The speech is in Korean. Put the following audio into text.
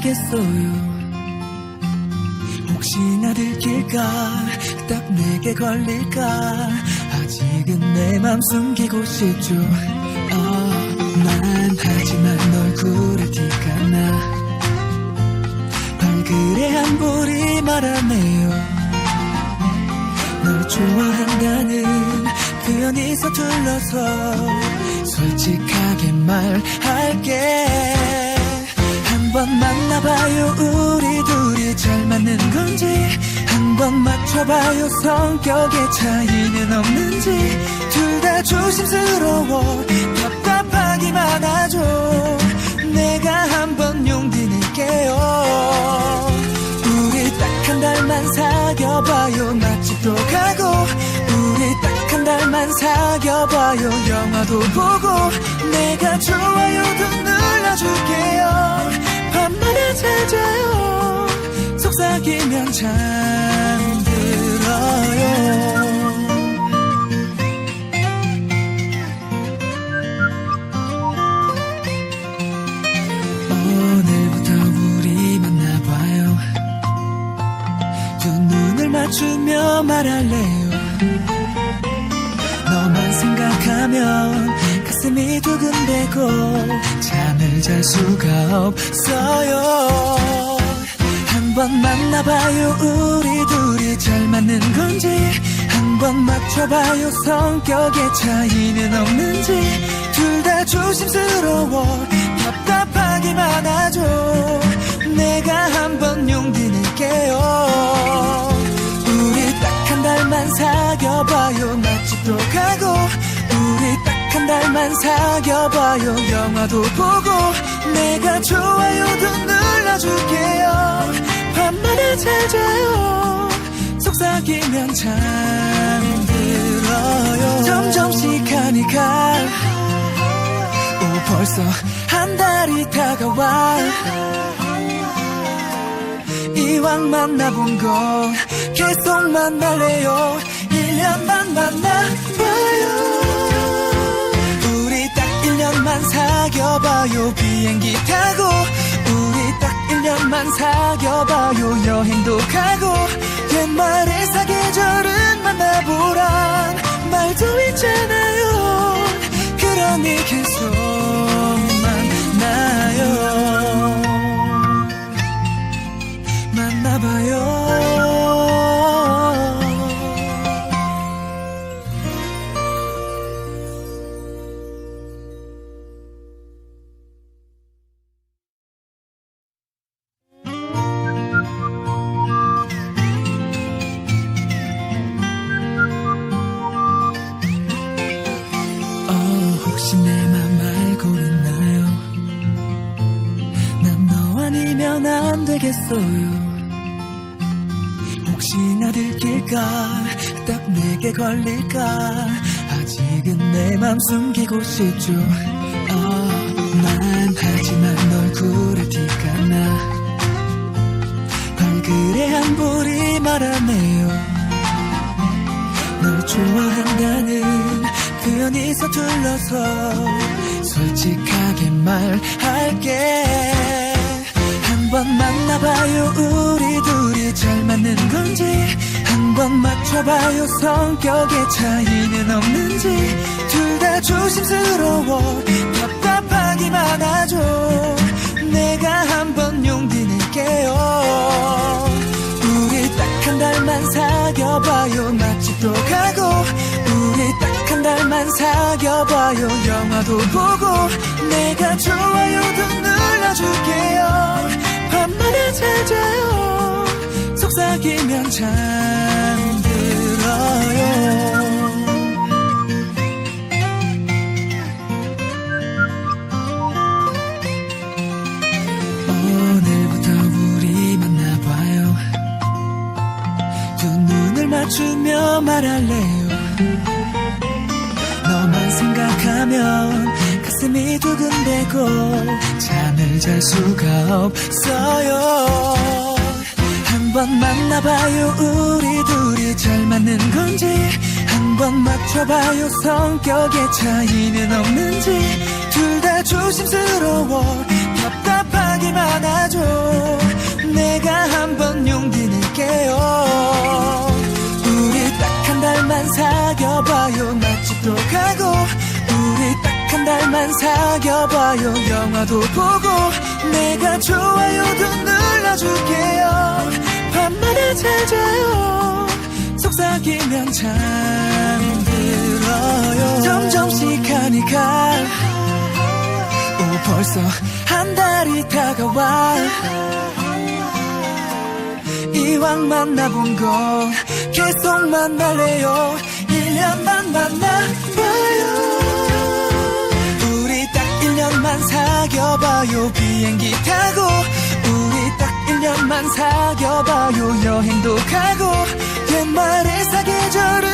되겠어요. 혹시나 들킬까? 딱 내게 걸릴까? 아직은 내 맘 숨기고 싶죠. 어, 난 하지만 널 구릴 티가 나. 얼굴에 한 볼이 말하네요. 널 좋아한다는 표현이 서툴러서 솔직하게 말할게 한번 만나봐요. 우리 둘이 잘 맞는 건지 한번 맞춰봐요. 성격의 차이는 없는지 둘 다 조심스러워. 답답하기만 하죠 내가 한번 용기 낼게요. 우리 딱 한 달만 사귀어봐요. 맛집도 가고 우리 딱 한 달만 사귀어봐요. 영화도 보고 내가 좋아요도 눌러줄게요 찾아요. 속삭이면 잠들어요. 오늘부터 우리 만나봐요. 두 눈을 맞추며 말할래요. 너만 생각하면 가슴이 두근대고 잠을 잘 수가 없어요. 한번 만나봐요 우리 둘이 잘 맞는 건지. 한번 맞춰봐요 성격의 차이는 없는지. 둘 다 조심스러워 한 달만 사귀어봐요. 영화도 보고 내가 좋아요도 눌러줄게요. 밤마다 찾아요. 속삭이면 잠들어요. 점점 시간이 가. 오, 벌써 한 달이 다가와. 이왕 만나본 거 계속 만날래요. 1년 만 만나 1년만 사귀어봐요. 비행기 타고 우리 딱 1년만 사귀어봐요. 여행도 가고 옛말에 사계절은 만나보란 말도 있잖아 안 되겠어요. 혹시나 들킬까, 딱 내게 걸릴까, 아직은 내 맘 숨기고 싶죠. 어, 난 하지만 널 구릴 티가 나. 얼굴에 한 볼이 말하네요. 널 좋아한다는 표현이 서툴러서 솔직하게 말할게 한번 만나봐요. 우리 둘이 잘 맞는 건지 한번 맞춰봐요. 성격의 차이는 없는지 둘 다 조심스러워. 답답하기만 하죠 내가 한번 용기 낼게요. 우리 딱 한 달만 사귀어봐요. 맛집도 가고 우리 딱 한 달만 사귀어봐요. 영화도 보고 내가 좋아요도 눌러줄게요 밤마다 찾아요. 속삭이면 잠들어요. 오늘부터 우리 만나봐요. 두 눈을 맞추며 말할래요. 너만 생각하면 가슴이 두근대고 잠을 잘 수가 없어요. 한번 만나봐요 우리 둘이 잘 맞는 건지. 한번 맞춰봐요 성격의 차이는 없는지. 둘 다 조심스러워 답답하기만 하죠 내가 한번 용기 낼게요. 우리 딱 한 달만 사귀어봐요 맛집도 가고. 귀어봐요. 영화도 보고 내가 좋아요도 눌러줄게요. 밤마다 잘 자요. 속삭이면 잠들어요. 점점 시간이 가 오, 벌써 한 달이 다가와. 이왕 만나본 거 계속 만날래요. 1년 만 만나봐요 사귀어봐요. 비행기 타고 우리 딱 1년만 사귀어봐요. 여행도 가고 사계절은 만나보라